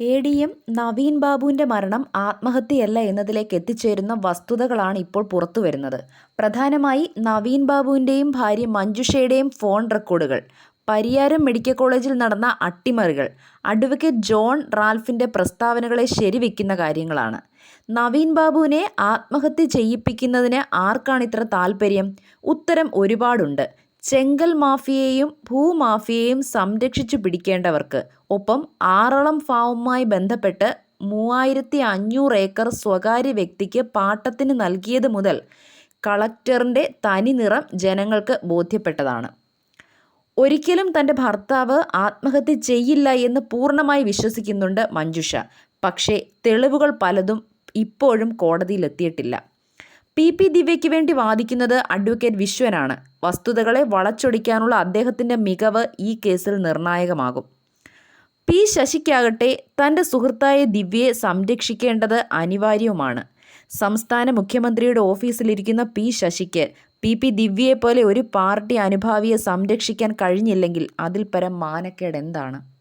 A D M Naveen ബാബുവിന്റെ മരണം ആത്മഹത്യയല്ല എന്നതിലേക്ക് എത്തിച്ചേരുന്ന വസ്തുതകളാണ് ഇപ്പോൾ പുറത്തു വരുന്നത്. പ്രധാനമായി നവീൻ ബാബുവിന്റെയും ഭാര്യ മഞ്ജുഷയുടെയും ഫോൺ റെക്കോർഡുകൾ പരിയാരം മെഡിക്കൽ കോളേജിൽ നടന്ന അട്ടിമറികൾ അഡ്വക്കേറ്റ് ജോൺ റാൽഫിന്റെ പ്രസ്താവനകളെ ശരിവെക്കുന്ന കാര്യങ്ങളാണ്. നവീൻ ബാബുവിനെ ആത്മഹത്യ ചെയ്യിപ്പിക്കുന്നതിന് ആർക്കാണ് ഇത്ര താല്പര്യം ഉത്തരം ഒരുപാടുണ്ട്. ചെങ്കൽ മാഫിയയെയും ഭൂമാഫിയയെയും സംരക്ഷിച്ചു പിടിക്കേണ്ടവർക്ക്. ഒപ്പം ആറളം ഫാവുമായി ബന്ധപ്പെട്ട് മൂവായിരത്തി അഞ്ഞൂറ് ഏക്കർ സ്വകാര്യ വ്യക്തിക്ക് പാട്ടത്തിന് നൽകിയത് മുതൽ കളക്ടറിന്റെ തനിനിറം ജനങ്ങൾക്ക് ബോധ്യപ്പെട്ടതാണ്. ഒരിക്കലും തന്റെ ഭർത്താവ് ആത്മഹത്യ ചെയ്യില്ല എന്ന് പൂർണമായി വിശ്വസിക്കുന്നുണ്ട് മഞ്ജുഷ. പക്ഷേ തെളിവുകൾ പലതും ഇപ്പോഴും കോടതിയിലെത്തിയിട്ടില്ല. പി. പി. ദിവ്യയ്ക്ക് വേണ്ടി വാദിക്കുന്നത് അഡ്വക്കേറ്റ് വിശ്വനാണ്. വസ്തുതകളെ വളച്ചൊടിക്കാനുള്ള അദ്ദേഹത്തിന്റെ മികവ് ഈ കേസിൽ നിർണായകമാകും. പി ശശിക്കാകട്ടെ തന്റെ സുഹൃത്തായ ദിവ്യയെ സംരക്ഷിക്കേണ്ടത് അനിവാര്യവുമാണ്. സംസ്ഥാന മുഖ്യമന്ത്രിയുടെ ഓഫീസിലിരിക്കുന്ന പി ശശിക്ക് പി പി ദിവ്യയെപ്പോലെ ഒരു പാർട്ടി അനുഭാവിയെ സംരക്ഷിക്കാൻ കഴിഞ്ഞില്ലെങ്കിൽ അതിൽ പരം മാനക്കേട് എന്താണ്?